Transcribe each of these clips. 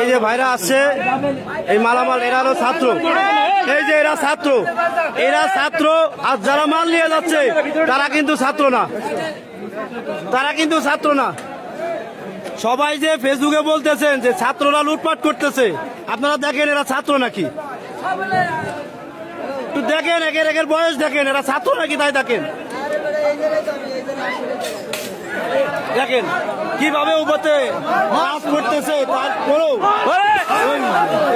এই যে ভাইরা আসছে, এই মালামাল, এরা হলো ছাত্র। এই যে এরা ছাত্র। এরা ছাত্র, আর যারা মাল নিয়ে যাচ্ছে, তারা কিন্তু ছাত্র না। তারা কিন্তু ছাত্র না। সবাই যে ফেসবুকে বলতেছেন যে ছাত্ররা লুটপাট করতেছে, আপনারা দেখেন এরা ছাত্র নাকি? দেখেন, একের একের বয়স দেখেন, এরা ছাত্র নাকি তাই দেখেন? দেখেন কীভাবে তারপরেও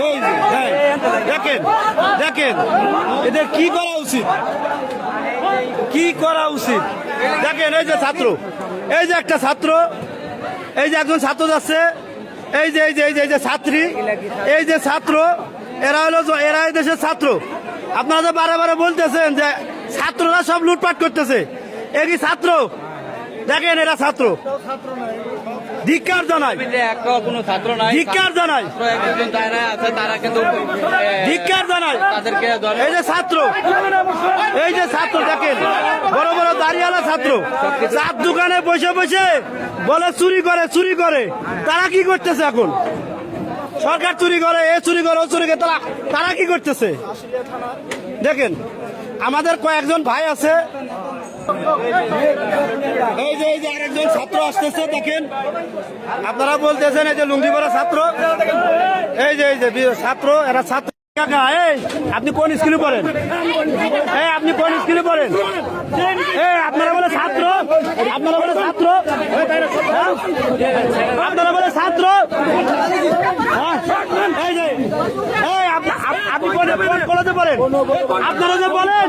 এই যে, হ্যাঁ, দেখেন দেখেন এদের কি করা উচিত? কি করা উচিত? দেখেন এই যে ছাত্র এই যে একটা ছাত্র এই যে একজন ছাত্র যাচ্ছে এই যে এই যে এই যে এই যে ছাত্রী এই যে ছাত্র এরা হলো এরা এই দেশের ছাত্র। আপনারা যে বারে বারে বলতেছেন যে ছাত্ররা সব লুটপাট করতেছে এ কি ছাত্র? দেখেন এরা ছাত্র। ধিক্কার জানাই। কোনো ছাত্র নাই। ধিক্কার জানাই। আছে তারা কিন্তু এ, ধিক্কার জানাই। তাদেরকে এই যে ছাত্র এই যে ছাত্র দেখেন। বড় বড় দাঁড়িয়ালা ছাত্র। চার দোকানে বসে বসে বলে চুরি করে চুরি করে। তারা কি করতেছে এখন? সরকার চুরি করে এ চুরি করে ও চুরি করে তারা তারা কি করতেছে? দেখেন আমাদের কয়েকজন ভাই আছে এই যে এই যে আরেকজন ছাত্র আসতেছে, দেখেন। আপনারা বলতেছেন এই যে লুঙ্গি পরা ছাত্র। এই যে এই যে ছাত্র, এরা ছাত্র। আপনি কোন স্কুলে পড়েন? এই, আপনি কোন স্কুলে পড়েন? এই, আপনারা বলে ছাত্র। আপনারা বলে ছাত্র। হ্যাঁ? আপনারা বলে ছাত্র হ্যাঁ? এই যে এই আপনি- আপ- আপনি কোন পড়েন আপনারা যে বলেন,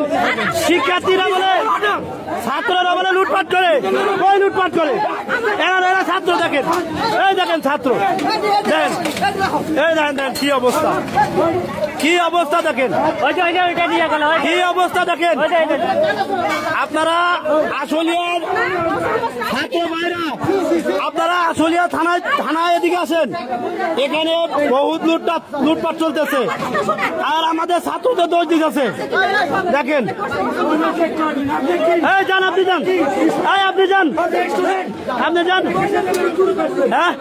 শিক্ষার্থীরা বলে, ছাত্ররা বলে লুটপাট করে। কই লুটপাট করে? এরা এরা ছাত্র দেখেন। এই দেখেন ছাত্র। দেখেন এই দেখেন দেখেন কি অবস্থা। কি অবস্থা দেখেন? কি অবস্থা দেখেন? আপনারা আসলিয়ার ছাত্র ভাইরা আপনারা আসলিয়া থানায় থানায় আসেন এখানে বহুত লুটপাট লুটপাট চলতেছে। আর আমাদের ছাত্রদের দোষ দিতেছে। দেখেন। এই, যান, আপনি যান। আপনি যান। আপনি যান। হ্যাঁ?